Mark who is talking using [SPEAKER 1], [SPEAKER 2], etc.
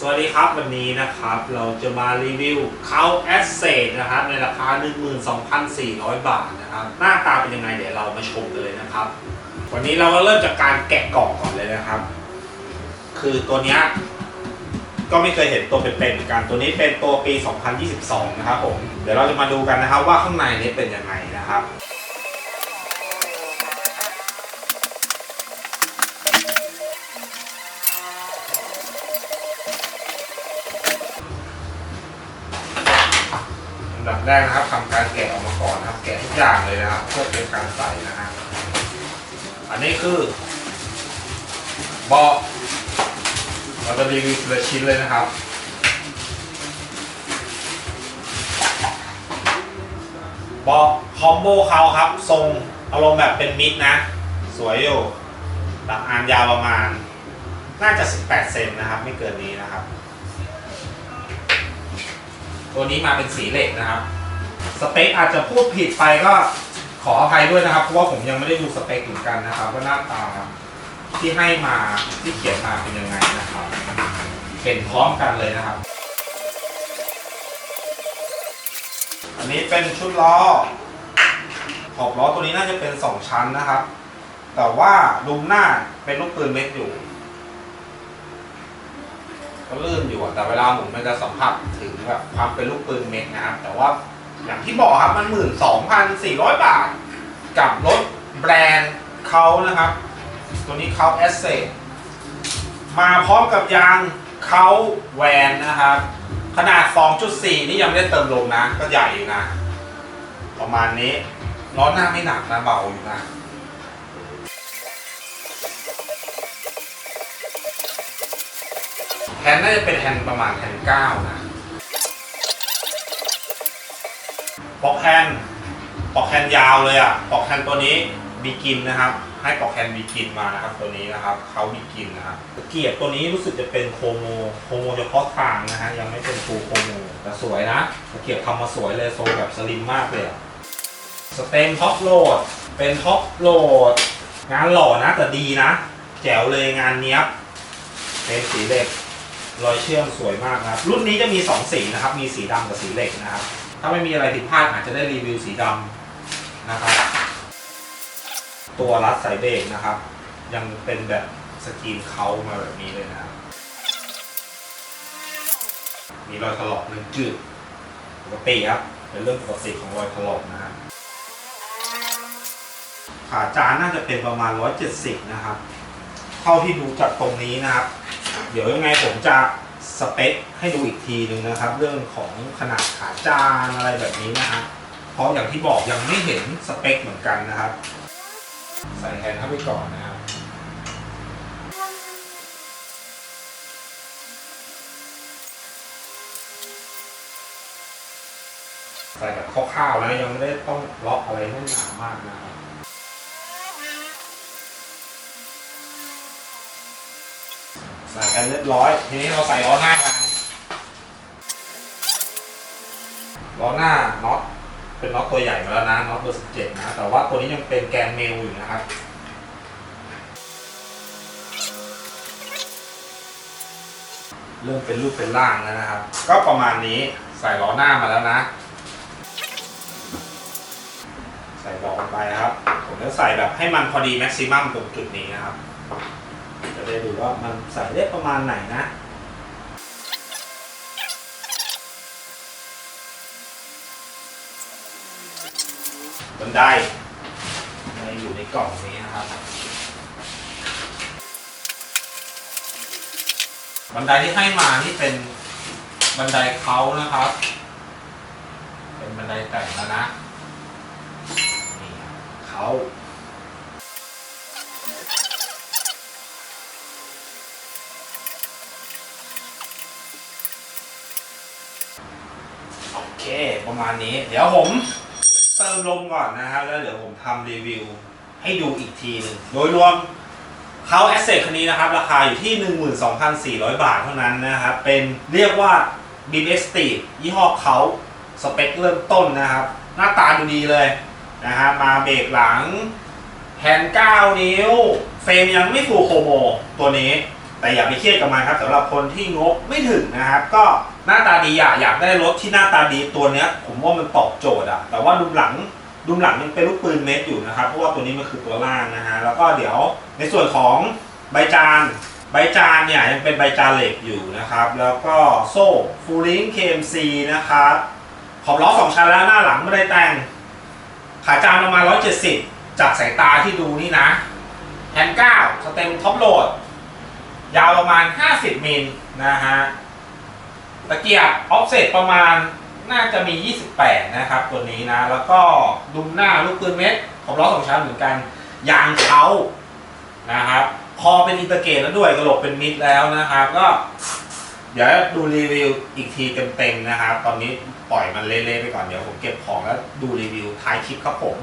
[SPEAKER 1] สวัสดีครับวันนี้นะครับเราจะมารีวิวเขาแอสเซทนะครับในราคา 12,400 บาทนะครับ หน้าตาเป็นยังไงเดี๋ยวเรามาชมกันเลยนะครับ วันนี้เราก็เริ่มจากการแกะกล่องก่อนเลยนะครับ คือตัวนี้ก็ไม่เคยเห็นตัวเป็นๆเหมือนกันตัวนี้เป็นตัวปี 2022 นะครับผมเดี๋ยวเราจะมาดูกันนะครับว่าข้างในนี้เป็นยังไงนะครับ ดับแรกนะครับทำการแกะออกมาก่อนนะครับ แกะทุกอย่างเลยนะครับเพื่อเป็นการใส่นะฮะอันนี้คือเบาะเราจะรีวิวทีละชิ้นเลยนะครับเบาะคอมโบเขาครับ ทรงอารมณ์แบบเป็นมิดนะ สวยอยู่หลักอานยาวประมาณ น่าจะ 18 เซนนะครับ ไม่เกินนี้นะครับ ตัวนี้มาเป็นสีเหล็กนะครับ สเปคอาจจะพูดผิดไปก็ขออภัยด้วยนะครับ เพราะว่าผมยังไม่ได้ดูสเปคเหมือนกันนะครับว่าหน้าตาที่ให้มาที่เขียนมาเป็นยังไงนะครับเห็นพร้อมกันเลยนะครับ อันนี้เป็นชุดล้อขอบล้อตัวนี้น่าจะเป็นสองชั้นนะครับ แต่ว่าลุมหน้าเป็นลูกปืนเม็ดอยู่ ก็ลื่นอยู่อะแต่เวลาหมุนมันจะสัมผัสถึงแบบความเป็นลูกปืนเม็ดนะครับ แต่ว่าอย่างที่บอกครับมันหมื่นสองพันสี่ร้อยบาท กับรถแบรนด์เขานะครับ ตัวนี้เขาแอสเซมาพร้อมกับยางเขาแวนนะครับ ขนาด 2.4 นี่ยังไม่ได้เติมลมนะ ก็ใหญ่อยู่นะ ประมาณนี้ล้อหน้าไม่หนักนะเบาอยู่นะ ฮนด์น่าจะเป็นแฮนด์ประมาณแฮนด์เก้านะปอกแฮนด์ปอกแฮนด์ยาวเลยอะปอกแฮนด์ตัวนี้บีกินนะครับ ให้ปอกแฮนด์บีกินมานะครับตัวนี้นะครับเขาบีกินนะครับเกียร์ตัวนี้รู้สึกจะเป็นโคโมโคโมเฉพาะทางนะฮะยังไม่เป็นฟูโคโมแต่สวยนะเกียร์ทำมาสวยเลยโซแบบสลิมมากเลยสเต็มท็อปโหลดเป็นท็อปโหลดงานหล่อนะแต่ดีนะ แจ๋วเลยงานเนี้ยบเป็นสีเหล็ก รอยเชื่อมสวยมากนะครับ รุ่นนี้จะมี 2 สีนะครับ มีสีดำกับสีเหล็กนะครับ ถ้าไม่มีอะไรผิดพลาดอาจจะได้รีวิวสีดำนะครับ ตัวรัดสายเบรกนะครับ ยังเป็นแบบสกรีนเขามาแบบนี้เลยนะครับ มีรอยถลอกหนึ่งจุดปกติครับ เป็นเรื่องปกติของรอยถลอกนะครับขาจานน่าจะเป็นประมาณ 170 นะครับ เท่าที่ดูจากตรงนี้นะครับ เดี๋ยวยังไงผมจะสเปคให้ดูอีกทีหนึ่งนะครับ เรื่องของขนาดขาจานอะไรแบบนี้นะฮะเพราะอย่างที่บอกยังไม่เห็นสเปคเหมือนกันนะครับ ใส่แฮนด์เข้าไปก่อนนะครับใส่แบบคร่าวๆแล้วยังไม่ได้ต้องล็อกอะไรให้หนามากนะครับ ใส่กันเรียบร้อย ทีนี้เราใส่ล้อหน้ากันล้อหน้าน็อตเป็นน็อตตัวใหญ่มาแล้วนะน็อตเบอร์สิบเจ็ดนะ แต่ว่าตัวนี้ยังเป็นแกนเมลอยู่นะครับเริ่มเป็นรูปเป็นร่างแล้วนะครับ ก็ประมาณนี้ใส่ล้อหน้ามาแล้วนะ ใส่บอกลงไปนะครับ ผมจะใส่แบบให้มันพอดีแม็กซิมัมตรงจุดนี้นะครับ ได้ดูว่ามันใส่ได้ประมาณไหนนะบันไดในอยู่ในกล่องนี้นะครับบันไดที่ให้มานี่เป็นบันไดเขานะครับ เป็นบันไดแต่งแล้วนะนี่เขา เคประมาณนี้ เดี๋ยวผมเติมลมก่อนนะครับแล้วเดี๋ยวผมทำรีวิวให้ดูอีกทีหนึงโดยรวมเขาแอสเซทคันนี้นะครับ ราคาอยู่ที่ 12,400 บาทเท่านั้นนะครับ เป็นเรียกว่า b i m x t ยี่ห้อเขาสเปคเริ่มต้นนะครับ หน้าตาดูดีเลยนะฮะมาเบรกหลังแฮนด์9นิ้ว เฟรมยังไม่ฟูโคโมตัวนี้ แต่อย่าไปเครียดกับมันครับสำหรับคนที่งบไม่ถึงนะครับ ก็ หน้าตาดีอะอยากได้รถที่หน้าตาดีตัวเนี้ย ผมว่ามันตอบโจทย์อะแต่ว่าดุมหลังดุมหลังยังเป็นลูกปืนเม็ดอยู่นะครับเพราะว่าตัวนี้มันคือตัวล่างนะฮะแล้วก็เดี๋ยวในส่วนของใบจานใบจานเนี่ยยังเป็นใบจานเหล็กอยู่นะครับ แล้วก็โซ่ฟูลิง KMC นะครับขอบล้อสองชั้นแล้วหน้าหลังไม่ได้แต่ง ขาจานประมาณ 170 จากสายตาที่ดูนี่นะแฮนด์เก้าสเต็มท็อปโหลด ยาวประมาณ 50มิลนะฮะ ตะเกียบออฟเซตประมาณน่าจะมี 28 นะครับ ตัวนี้นะ แล้วก็ดุมหน้าลูกปืนเม็ดขอบล้อสองชั้นเหมือนกัน ยางเขานะครับ คอเป็นอินเตอร์เกตแล้วด้วยกระโหลกเป็นมิดแล้วนะครับ ก็ เดี๋ยวดูรีวิวอีกทีเต็มๆนะครับ ตอนนี้ปล่อยมันเละๆไปก่อนเดี๋ยวผมเก็บของแล้วดูรีวิวท้ายคลิปครับผม